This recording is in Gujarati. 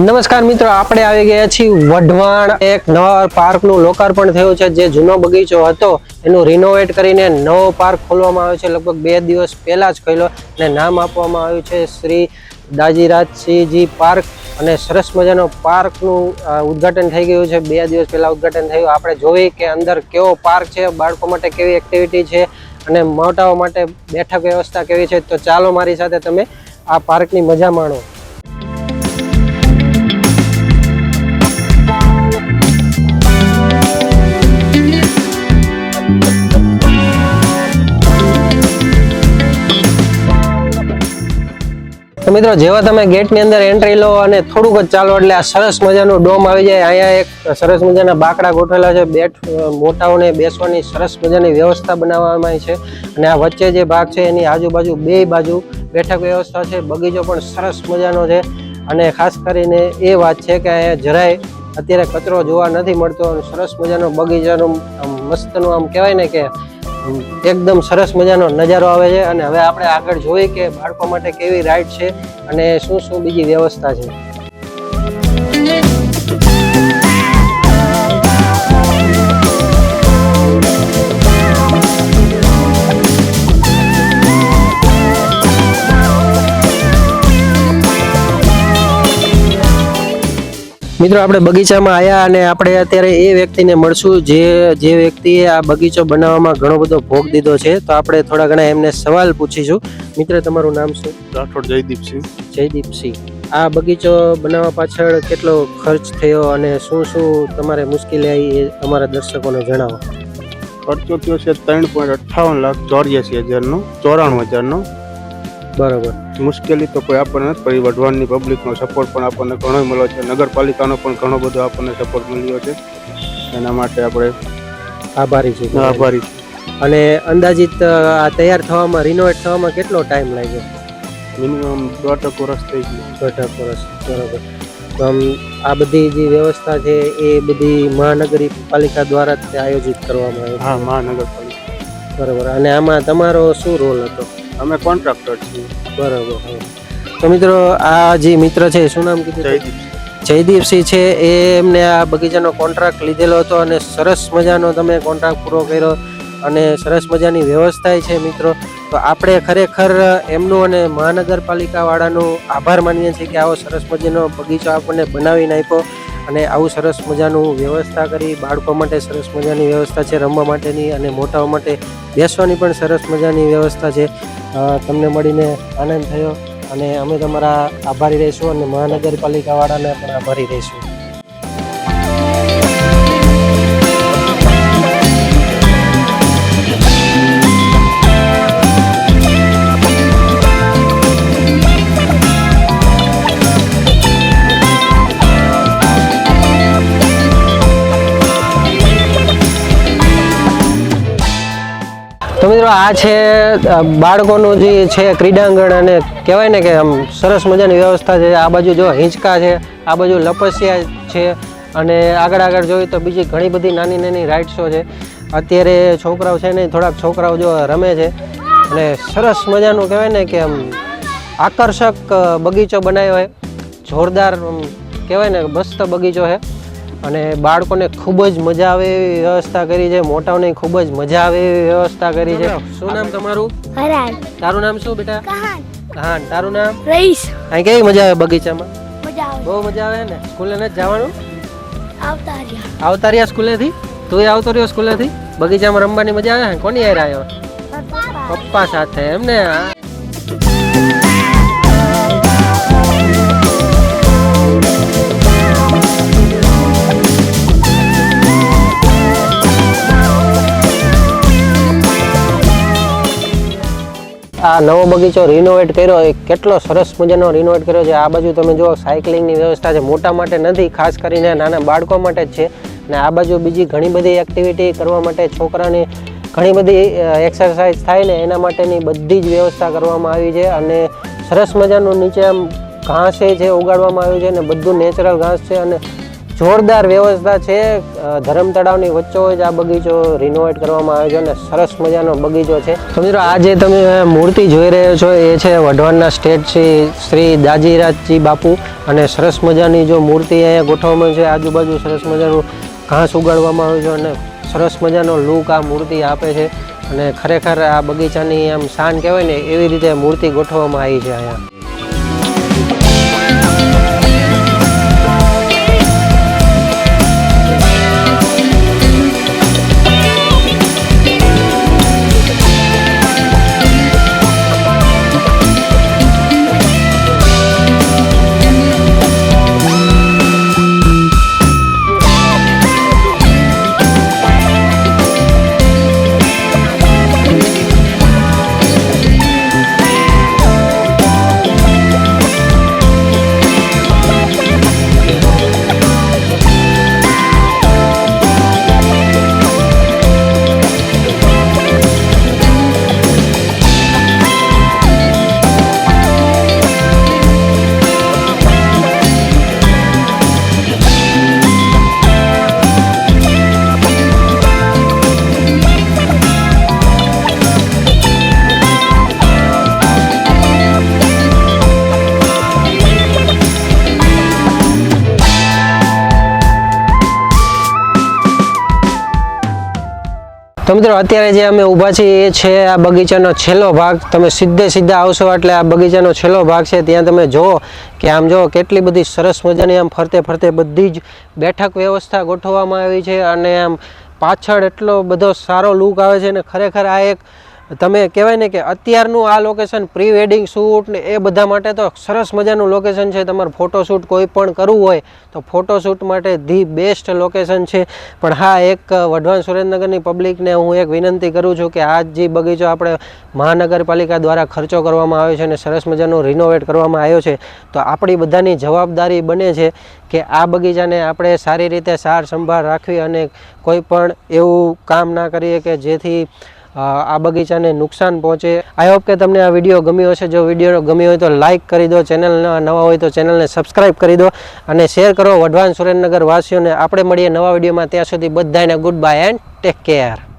નમસ્કાર મિત્રો, આપણે આવી ગયા છીએ વઢવાણ. એક નવા પાર્કનું લોકાર્પણ થયું છે. જે જૂનો બગીચો હતો, એનું રિનોવેટ કરીને નવો પાર્ક ખોલવામાં આવ્યો છે. લગભગ બે દિવસ પહેલાં જ ખોલ્યો અને નામ આપવામાં આવ્યું છે શ્રી દાજીરાજસિંહજી પાર્ક. અને સરસ મજાનો પાર્કનું ઉદ્ઘાટન થઈ ગયું છે. બે દિવસ પહેલાં ઉદ્ઘાટન થયું. આપણે જોઈ કે અંદર કેવો પાર્ક છે, બાળકો માટે કેવી એક્ટિવિટી છે અને મોટાઓ માટે બેઠક વ્યવસ્થા કેવી છે. તો ચાલો મારી સાથે તમે આ પાર્કની મજા માણો. તો મિત્રો, જેવા તમે ગેટની અંદર એન્ટ્રી લો અને થોડુંક જ ચાલો એટલે આ સરસ મજાનું ડોમ આવી જાય. અહીંયા એક સરસ મજાના બાકડા ગોઠવેલા છે. બેઠ, મોટાઓને બેસવાની સરસ મજાની વ્યવસ્થા બનાવવામાં આવી છે. અને આ વચ્ચે જે ભાગ છે, એની આજુબાજુ બે બાજુ બેઠક વ્યવસ્થા છે. બગીચો પણ સરસ મજાનો છે. અને ખાસ કરીને એ વાત છે કે અહીંયા જરાય અત્યારે કચરો જોવા નથી મળતો. સરસ મજાનો બગીચાનો મસ્તનું આમ કહેવાય ને કે એકદમ સરસ મજાનો નજારો આવે છે અને હવે આપણે આગળ જોઈએ કે બાળકો માટે કેવી રાઈડ છે અને શું શું બીજી વ્યવસ્થા છે. મિત્રો આપણે બગીચામાં આવ્યા અને આપણે અત્યારે એ વ્યક્તિને મળશું જે જે વ્યક્તિએ આ બગીચો બનાવવામાં ઘણો બધો ભોગ દીધો છે. તો આપણે થોડા ઘણા એમને સવાલ પૂછીશું. મિત્ર તમારું નામ શું? રાઠોડ જયદીપસિંહ જયદીપસિંહ આ બગીચો બનાવવા પાછળ કેટલો ખર્ચ થયો અને શું શું તમારે મુશ્કેલી આવી એ અમારા દર્શકોને જણાવો. ખર્ચો થયો છે ત્રણ પોઈન્ટ અઠ્ઠાવન લાખ ચોર્યાસી હજારનો ચોરાણું હજારનો. બરોબર. મુશ્કેલી તો કોઈ આપણને નથી પડી વઢવાણની પબ્લિકનો સપોર્ટ પણ આપણને ઘણો મળ્યો છે. નગરપાલિકાનો પણ ઘણો બધો આપણને સપોર્ટ મળ્યો છે. એના માટે આપણે આભારી છીએ આભારી અને અંદાજિત આ તૈયાર થવામાં રિનોવેટ થવામાં કેટલો ટાઈમ લાગ્યો? મિનિમમ દોઢ વર્ષ થઈ ગયું. દોઢક વર્ષ બરાબર. તો આમ આ બધી જે વ્યવસ્થા છે એ બધી મહાનગરપાલિકા દ્વારા જ આયોજિત કરવામાં આવી. હા મહાનગરપાલિકા. બરાબર. અને આમાં તમારો શું રોલ હતો? અમે કોન્ટ્રાક્ટર છીએ. બરાબર તો મિત્રો આ જે મિત્ર છે શું નામ કીધું જયદીપસિંહ છે એ એમને આ બગીચાનો કોન્ટ્રાક્ટ લીધેલો હતો અને સરસ મજાનો તમે કોન્ટ્રાક્ટ પૂરો કર્યો અને સરસ મજાની વ્યવસ્થા છે મિત્રો. તો આપણે ખરેખર એમનું અને મહાનગરપાલિકાવાળાનું આભાર માનીએ છીએ કે આવો સરસ મજાનો બગીચો આપણને બનાવીને આપ્યો અને આવું સરસ મજાનું વ્યવસ્થા કરી. બાળકો માટે સરસ મજાની વ્યવસ્થા છે રમવા માટેની અને મોટાઓ માટે બેસવાની પણ સરસ મજાની વ્યવસ્થા છે. તમને મળીને આનંદ થયો અને અમે તમારા આભારી રહીશું અને મહાનગરપાલિકાવાળાને પણ આભારી રહીશું. તો મિત્રો આ છે બાળકોનું જે છે ક્રીડાંગણ અને કહેવાય ને કે આમ સરસ મજાની વ્યવસ્થા છે. આ બાજુ જો હિંચકા છે, આ બાજુ લપસિયા છે અને આગળ આગળ જોઈએ તો બીજી ઘણી બધી નાની નાની રાઇડ્સો છે. અત્યારે છોકરાઓ છે ને થોડાક છોકરાઓ જો રમે છે અને સરસ મજાનું કહેવાય ને કે આમ આકર્ષક બગીચો બનાવ્યો હોય જોરદાર કહેવાય ને મસ્ત બગીચો છે. અને બાળકોને ખૂબ જ મજા આવે એવી વ્યવસ્થા કરી છે. મોટાઓને ખૂબ જ મજા આવે એવી વ્યવસ્થા કરી છે. શું નામ? તમારું? હરાન તારું નામ શું બેટા? કહાન. હા તારું નામ? રઈસ અહીં કેવી મજા આવે બગીચામાં? મજા આવે. બહુ મજા આવે ને? સ્કૂલે નથી જવાનું? આવતા રહ્યા. આવતા રહ્યા સ્કૂલેથી? તું આવતો રહ્યો સ્કૂલેથી? બગીચામાં રમવાની મજા આવે ને? કોની હારે આવ્યો? પપ્પા. સાથે એમ આ નવો બગીચો રિનોવેટ કર્યો એ કેટલો સરસ મજાનો રિનોવેટ કર્યો છે. આ બાજુ તમે જુઓ સાયકલિંગની વ્યવસ્થા છે. મોટા માટે નથી, ખાસ કરીને નાના બાળકો માટે જ છે. અને આ બાજુ બીજી ઘણી બધી એક્ટિવિટી કરવા માટે છોકરાની ઘણી બધી એક્સરસાઇઝ થાય ને એના માટેની બધી જ વ્યવસ્થા કરવામાં આવી છે. અને સરસ મજાનું નીચે આમ ઘાસ છે ઉગાડવામાં આવ્યું છે અને બધું નેચરલ ઘાસ છે અને જોરદાર વ્યવસ્થા છે. ધરમ તળાવની વચ્ચો જ આ બગીચો રિનોવેટ કરવામાં આવ્યો છે અને સરસ મજાનો બગીચો છે. તો મિત્રો, આ જે તમે મૂર્તિ જોઈ રહ્યો છો એ છે વઢવાણના સ્ટેટ શ્રી શ્રી દાજીરાજજી બાપુ અને સરસ મજાની જો મૂર્તિ અહીંયા ગોઠવવામાં છે. આજુબાજુ સરસ મજાનું ઘાસ ઉગાડવામાં આવ્યું છે અને સરસ મજાનો લુક આ મૂર્તિ આપે છે. અને ખરેખર આ બગીચાની આમ શાન કહેવાય ને, એવી રીતે મૂર્તિ ગોઠવવામાં આવી છે અહીંયા. તો મિત્રો, અત્યારે જે અમે ઊભા છીએ એ છે આ બગીચાનો છેલ્લો ભાગ. તમે સીધે સીધા આવશો એટલે આ બગીચાનો છેલ્લો ભાગ છે. ત્યાં તમે જુઓ કે આમ જો કેટલી બધી સરસ મજાની આમ ફરતે ફરતે બધી જ બેઠક વ્યવસ્થા ગોઠવવામાં આવી છે અને આમ પાછળ એટલો બધો સારો લુક આવે છે અને ખરેખર આ એક તમે કહેવાય ને કે અત્યારનું આ લોકેશન પ્રી વેડિંગ શૂટ ને એ બધા માટે તો સરસ મજાનું લોકેશન છે. તમારે ફોટોશૂટ કોઈ પણ કરવું હોય તો ફોટોશૂટ માટે ધી બેસ્ટ લોકેશન છે. પણ હા, એક વઢવાણ સુરેન્દ્રનગરની પબ્લિકને હું એક વિનંતી કરું છું કે આ જે બગીચો આપણે મહાનગરપાલિકા દ્વારા ખર્ચો કરવામાં આવ્યો છે અને સરસ મજાનો રિનોવેટ કરવામાં આવ્યો છે, તો આપણી બધાની જવાબદારી બને છે કે આ બગીચાને આપણે સારી રીતે સાર સંભાળ રાખવી અને કોઈ પણ એવું કામ ના કરીએ કે જેથી આ બગીચાને નુકસાન પહોંચે. આઈ હોપ કે તમને આ વીડિયો ગમ્યો હશે. જો વીડિયો ગમ્યો હોય તો લાઇક કરી દો. ચેનલ નવા હોય તો ચેનલને સબસ્ક્રાઈબ કરી દો અને શેર કરો વઢવાન સુરેન્દ્રનગર વાસીઓને. આપણે મળીએ નવા વિડીયોમાં ત્યાં સુધી બધાને good bye and take care